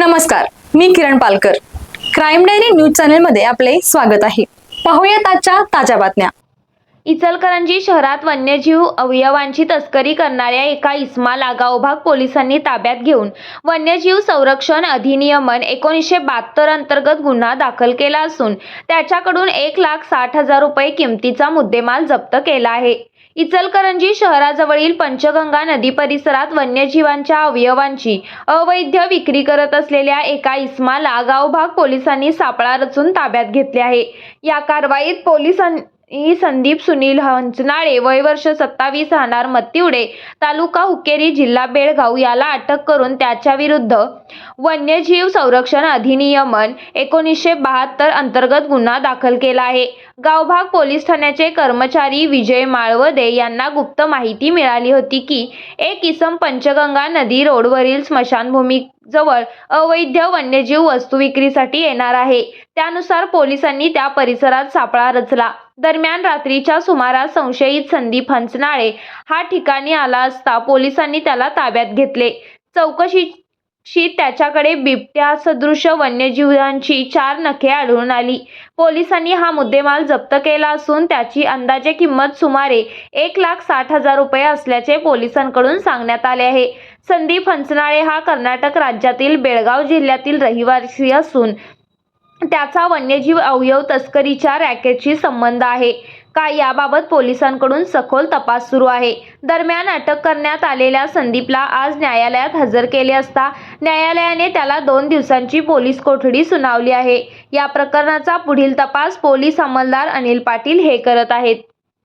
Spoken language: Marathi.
नमस्कार मी Kiran Palkar. Crime diary news चॅनेलमध्ये आपले स्वागत आहे. पाहूयात आजच्या ताज्या बातम्या. इचलकरंजी शहरात वन्यजीव अवयवांची तस्करी करणाऱ्या एका इस्माला गावभाग पोलिसांनी ताब्यात घेऊन वन्यजीव संरक्षण अधिनियमन एकोणीसशे बहात्तर अंतर्गत गुन्हा दाखल केला असून त्याच्याकडून एक लाख साठ हजार रुपये किमतीचा मुद्देमाल जप्त केला आहे. इचलकरंजी शहराजवळील पंचगंगा नदी परिसरात वन्यजीवांच्या अवयवांची अवैध विक्री करत असलेल्या एका इस्माला गावभाग पोलिसांनी सापळा रचून ताब्यात घेतले आहे. या कारवाईत पोलिसांनी संदीप सुनील हंचनाळे वय वर्ष सत्तावीस राहणार मत्तिवडे तालुका हुक्केरी जिल्हा बेळगाव याला अटक करून त्याच्या विरुद्ध वन्यजीव संरक्षण अधिनियमन एकोणीसशे बहात्तर अंतर्गत गुन्हा दाखल केला आहे. गावभाग पोलीस ठाण्याचे कर्मचारी विजय माळवदे यांना गुप्त माहिती मिळाली होती की एक इसम पंचगंगा नदी रोडवरील स्मशानभूमी जवळ अवैध वन्यजीव वस्तू विक्रीसाठी येणार आहे. त्यानुसार पोलिसांनी त्या परिसरात सापळा रचला. दरम्यान रात्रीच्या सुमारास संशयित संदीप हंचनाळे हा ठिकाणी आला असता पोलिसांनी त्याला ताब्यात घेतले. चौकशीशी त्याच्याकडे बिबट्या सदृश वन्यजीवांची चार नखे आढळून आली. पोलिसांनी हा मुद्देमाल जप्त केला असून त्याची अंदाजे किंमत सुमारे एक लाख साठ हजार रुपये असल्याचे पोलिसांकडून सांगण्यात आले आहे. संदीप हंचनाळे हा कर्नाटक राज्यातील बेळगाव जिल्ह्यातील रहिवासी असून त्याचा वन्यजीव अवयव तस्करीच्या रॅकेटशी संबंध आहे. का याबाबत पोलिसांकडून सखोल तपास सुरू आहे. दरम्यान अटक करण्यात आलेल्या संदीपला आज न्यायालयात हजर केले असता न्यायालयाने त्याला दोन दिवसांची पोलीस कोठडी सुनावली आहे. या प्रकरणाचा पुढील तपास पोलीस अंमलदार अनिल पाटील हे करत आहेत.